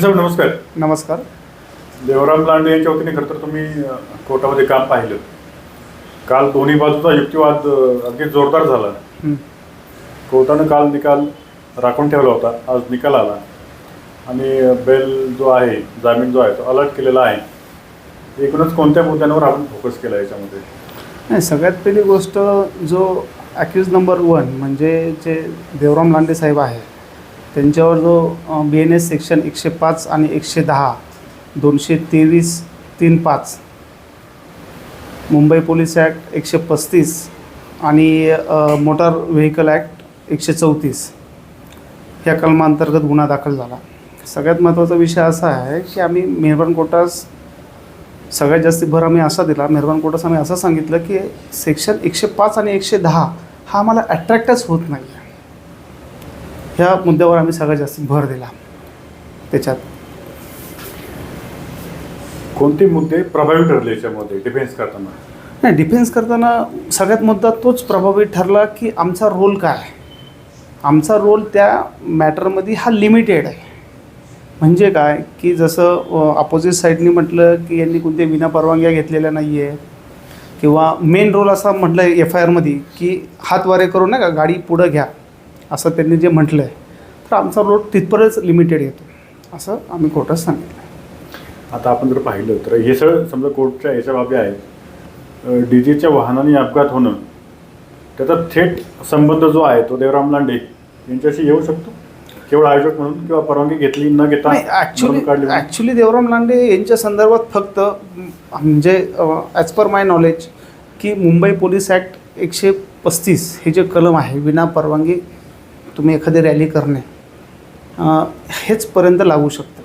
साहेब नमस्कार. नमस्कार. देवराम लांडे यांच्या वतीने खरं तर तुम्ही कोर्टामध्ये काम पाहिलं. काल दोन्ही बाजूचा युक्तिवाद अगदी जोरदार झाला. कोर्टानं काल निकाल राखून ठेवला होता. आज निकाल आला. आणि बेल जो आहे जामीन जो आहे तो अलर्ट केलेला आहे. एकूणच कोणत्या मुद्द्यांवर आपण फोकस केला याच्यामध्ये? नाही सगळ्यात पहिली गोष्ट जो ॲक्युज नंबर वन म्हणजे जे देवराम लांडे साहेब आहे त्यांच्यावर जो बी एन एस सेक्शन एकशे पाच आणि एकशे दहा दोनशे तेवीस तीन पाच मुंबई पोलीस ॲक्ट एकशे पस्तीस आणि मोटार व्हेकल ॲक्ट एकशे चौतीस ह्या कलमांतर्गत गुन्हा दाखल झाला. सगळ्यात महत्त्वाचा विषय असा आहे की आम्ही मेहरबान कोटास सगळ्यात जास्ती भर आम्ही असा दिला मेहरबान कोटास आम्ही असं सांगितलं की सेक्शन एकशे पाच आणि एकशे दहा हा आम्हाला अट्रॅक्टच होत नाही. ह्या मुद्द्यावर आम्ही सगळ्यात जास्त भर दिला. त्याच्यात. कोणते मुद्दे प्रभावी ठरले याच्यामध्ये? डिफेन्स करताना. नाही डिफेन्स करताना सगळ्यात मुद्दा तोच प्रभावी ठरला की आमचा रोल काय आहे? आमचा रोल त्या मॅटरमध्ये हा लिमिटेड आहे. म्हणजे काय? की जसं अपोजिट साईडनी म्हटलं की यांनी कोणत्या विनापरवानग्या घेतलेल्या नाही आहे किंवा मेन रोल असा म्हटलं आहे एफ आय आरमध्ये की हातवारे करून नाही का गाडी पुढं घ्या. असं त्यांनी जे म्हटलं आहे तर आमचा रोल तिथपर्यंत लिमिटेड येतो. असं आम्ही कोर्टात सांगितलं आता आपण जर पाहिलं तर हे सगळं समजा कोर्टच्या याच्या बाबी आहेत. डी जेच्या वाहनाने अपघात होणं त्याचा थेट संबंध जो आहे तो देवराम लांडे यांच्याशी येऊ शकतो? केवळ आयोजक म्हणून किंवा परवानगी घेतली न घेता ॲक्च्युली. ॲक्च्युली देवराम लांडे यांच्या संदर्भात फक्त म्हणजे ॲज पर माय नॉलेज की मुंबई पोलीस ॲक्ट एकशे पस्तीस हे जे कलम आहे विना परवानगी तुम्ही एखादी रॅली करणे अ, हेचपर्यंत लागू शकतं.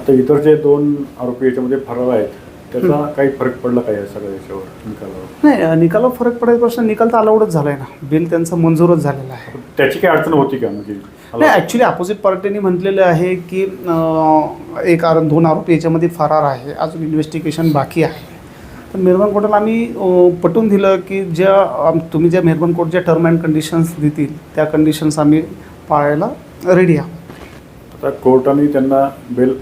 आता इतर जे दोन आरोपी याच्यामध्ये फरार आहेत त्याचा काही फरक पडला काय सगळ्या याच्यावर निकालावर? नाही निकालावर फरक पडायपासून निकाल तर अलाउडच झाला आहे ना. बिल त्यांचा मंजूरच झालेला आहे. त्याची काही अडचण होती का? म्हणजे नाही ॲक्च्युली अपोजिट पार्टीने म्हटलेलं आहे की एक आर दोन आरोपी याच्यामध्ये फरार आहे. अजून इन्व्हेस्टिगेशन बाकी आहे. तर मेहरबान कोर्टाला आम्ही पटवून दिलं की ज्या तुम्ही ज्या मेहरबान कोर्ट ज्या टर्म अँड कंडिशन्स देतील त्या कंडिशन्स आम्ही पाळायला रेडी आहोत. आता कोर्टाने त्यांना बेल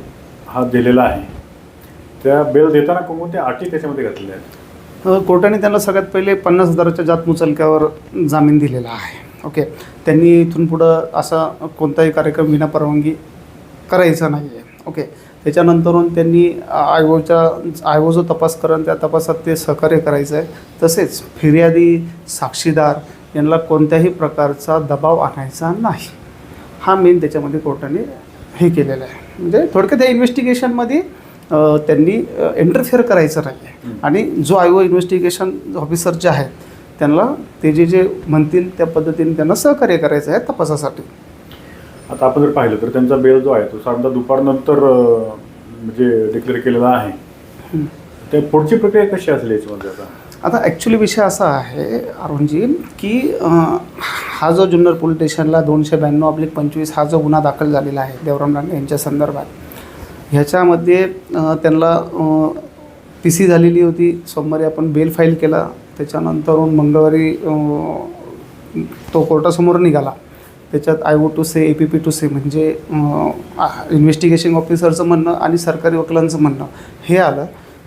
हा दिलेला आहे. त्या बेल देताना कोणत्या अटी त्याच्यामध्ये घातलेल्या आहेत? कोर्टाने त्यांना सगळ्यात पहिले पन्नास हजाराच्या जात मुचलक्यावर जामीन दिलेला आहे. ओके? त्यांनी इथून पुढं असा कोणताही कार्यक्रम विना परवानगी करायचा नाही आहे ओके? त्याच्यानंतरून त्यांनी आयोच्या आयो जो तपास करण त्या तपासात ते सहकार्य करायचं आहे तसेच फिर्यादी साक्षीदार यांना कोणत्याही प्रकारचा दबाव आणायचा नाही. हा मेन त्याच्यामध्ये कोर्टाने हे केलेलं आहे. म्हणजे थोडक्यात त्या इन्व्हेस्टिगेशनमध्ये त्यांनी इंटरफेअर करायचं नाही आहे आणि जो आयो इन्व्हेस्टिगेशन ऑफिसर जे आहेत त्यांना ते जे जे म्हणतील त्या पद्धतीने त्यांना सहकार्य करायचं आहे तपासासाठी. आता आपण जर पाहिलं तर त्यांचा बेल जो आहे तो साधारणतः दुपारनंतर म्हणजे डिक्लेअर केलेला आहे. त्या पुढची प्रक्रिया कशी असेल याच्यामध्ये आता? आता ॲक्च्युली विषय असा आहे अरुणजी की हा जो जुन्नर पोलीस स्टेशनला दोनशे ब्याण्णव अब्लिक पंचवीस हा जो गुन्हा दाखल झालेला आहे देवराम लांडे यांच्या संदर्भात ह्याच्यामध्ये त्यांना पी सी झालेली होती. सोमवारी आपण बेल फाईल केला. त्याच्यानंतरून मंगळवारी तो कोर्टासमोर निघाला. त्याच्यात I O to say A P P to say म्हणजे इन्व्हेस्टिगेशन ऑफिसरचं म्हणणं आणि सरकारी वकिलांचं म्हणणं हे आलं.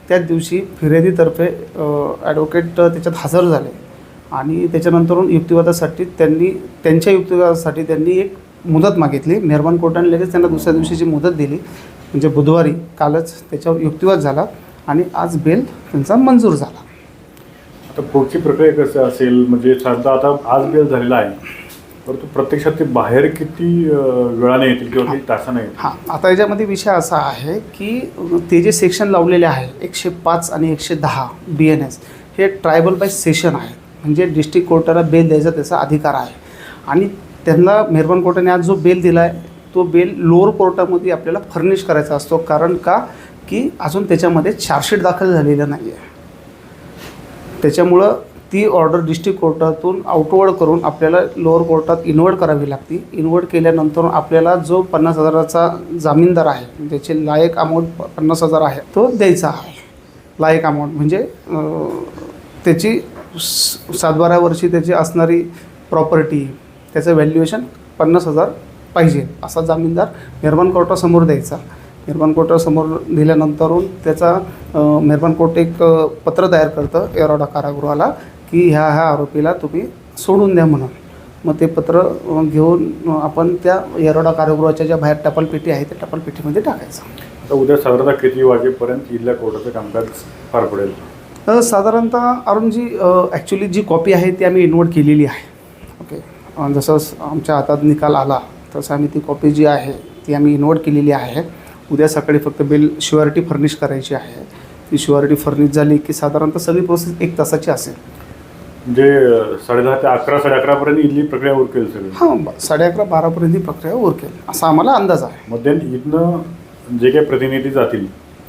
त्याच दिवशी फिर्यादीतर्फे ॲडव्होकेट त्याच्यात हजर झाले. आणि त्याच्यानंतरून युक्तिवादासाठी त्यांनी त्यांच्या युक्तिवादासाठी त्यांनी एक मुदत मागितली. मेहरबान कोर्टाने लगेच त्यांना दुसऱ्या दिवशीची मुदत दिली म्हणजे बुधवारी कालच त्याच्यावर युक्तिवाद झाला आणि आज बेल त्यांचा मंजूर झाला. आता पुढची प्रक्रिया कसं असेल? म्हणजे साधारणतः आता आज बेल झालेला आहे. परंतु प्रत्यक्षात ते बाहेर किती वेळाने येतील किंवा किती तासाने येतील? हां. आता याच्यामध्ये विषय असा आहे की ते जे सेक्शन लावलेले आहे एकशे पाच आणि एकशे दहा बी एन एस हे ट्रायबल बाय सेशन आहे. म्हणजे डिस्ट्रिक्ट कोर्टाला बेल द्यायचा त्याचा अधिकार आहे. आणि त्यांना मेहरबान कोर्टाने आज जो बेल दिला आहे तो बेल लोअर कोर्टामध्ये आपल्याला फर्निश करायचा असतो. कारण का? की अजून त्याच्यामध्ये चार्जशीट दाखल झालेलं नाही आहे त्याच्यामुळं ती ऑर्डर डिस्ट्रिक्ट कोर्टातून आउटवर्ड करून आपल्याला लोअर कोर्टात इन्वर्ट करावी लागते. इन्वर्ट केल्यानंतर आपल्याला जो पन्नास हजाराचा जामीनदार आहे त्याचे लायक अमाऊंट पन्नास हजार आहे तो द्यायचा आहे. लायक अमाऊंट म्हणजे त्याची सातबारा वर्षी त्याची असणारी प्रॉपर्टी त्याचं व्हॅल्युएशन पन्नास हजार पाहिजे असा जामीनदार मेहरबान कोर्टासमोर द्यायचा. मेहरबान कोर्टासमोर दिल्यानंतरून त्याचा निर्माण मेहरबान कोर्ट एक पत्र तयार करतं एरोडा कारागृहाला. की ह्या ह्या आरोपीला तुम्ही सोडून द्या म्हणून. मग ते पत्र घेऊन आपण त्या एरोडा कारागृहाच्या ज्या बाहेर टपालपेटी आहे त्या टपालपेटीमध्ये टाकायचं. आता उद्या साधारणतः किती वाजेपर्यंत इथल्या कोर्टाचं कामकाज पार पडेल? अ, साधारणतः अरुणजी ॲक्च्युली जी कॉपी आहे ती आम्ही इन्वर्ट केलेली आहे. ओके अ, जसं स- आमच्या हातात निकाल आला तसं आम्ही ती कॉपी जी आहे ती आम्ही इन्वर्ट केलेली आहे. उद्या सकाळी फक्त बिल शुअरिटी फर्निश करायची आहे. ती शुअरिटी फर्निश झाली की साधारणतः सगळी प्रोसेस एक तासाची असेल. म्हणजे साडेदहा ते अकरा साडे अकरापर्यंत इथली प्रक्रिया उरकेल सगळी. हां साडे अकरा बारापर्यंत ही प्रक्रिया उरकेल असा आम्हाला अंदाज आहे. मग देन इथनं जे काही प्रतिनिधी जातील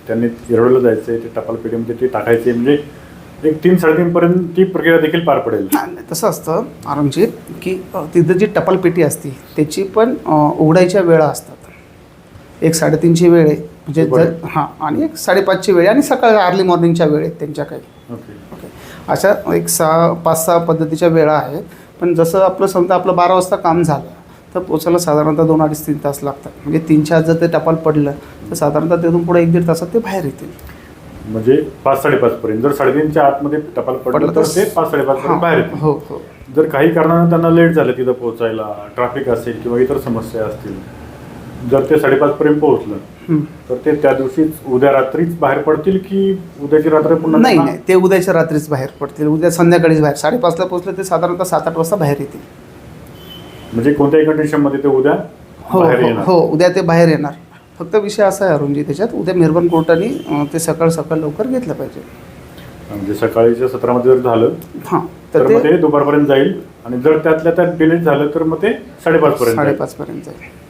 त्यांनी येरवडला जायचं आहे ते टपाल पेटीमध्ये ते टाकायचे म्हणजे एक तीन साडेतीनपर्यंत ती प्रक्रिया देखील पार पडेल. हां, नाही, तसं असतं आरामजीत की अ, तिथं जी टपालपेटी असते त्याची पण अ, उघडायच्या वेळा असतात. एक साडेतीनची वेळ आहे म्हणजे जर हां आणि एक साडेपाचची वेळ आहे आणि सकाळी अर्ली मॉर्निंगच्या वेळ आहेत त्यांच्या काही. ओके. अशा एक सहा पाच सहा पद्धतीच्या वेळा आहेत. पण जसं आपलं समजा आपलं बारा वाजता काम झालं तर पोचायला साधारणतः दोन अडीच तीन तास लागतात. म्हणजे तीनच्या आत जर ते टपाल पडलं तर साधारणतः तिथून पुढे एक दीड तासात ते बाहेर येतील. म्हणजे पाच साडेपाच पर्यंत. जर साडेतीनच्या आतमध्ये टपाल पडलं तर- ते पाच साडेपाच पर्यंत बाहेर येतील. हो हो. जर काही कारणानं त्यांना लेट झालं तिथं पोहोचायला ट्रॅफिक असेल किंवा इतर समस्या असतील जर ते साडेपाच पर्यंत पोहोचलं. तर ते त्या दिवशीच उद्या रात्रीच बाहेर पडतील की उद्याची रात्र पुन्हा नाही नाही ते उद्याच्या रात्रीच बाहेर पडतील. उद्या संध्याकाळीच बाहेर. साडेपाचला पोचले ते साधारणतः सात आठ वाजता बाहेर येतील. म्हणजे कोणत्याही कंडिशनमध्ये ते उद्या हो बाहेर हो येणार? हो उद्या ते बाहेर येणार. फक्त विषय असा आहे अरुणजी त्याच्यात उद्या मेहरबान कोर्टाने ते सकाळ सकाळ लवकर घेतलं पाहिजे. म्हणजे सकाळीच्या सत्रामध्ये जर झालं हां तर ते दुपारपर्यंत जाईल आणि जर त्यातल्या त्यात डिलीट झालं तर मग ते साडेपाच पर्यंत साडेपाचपर्यंत जाईल. असं.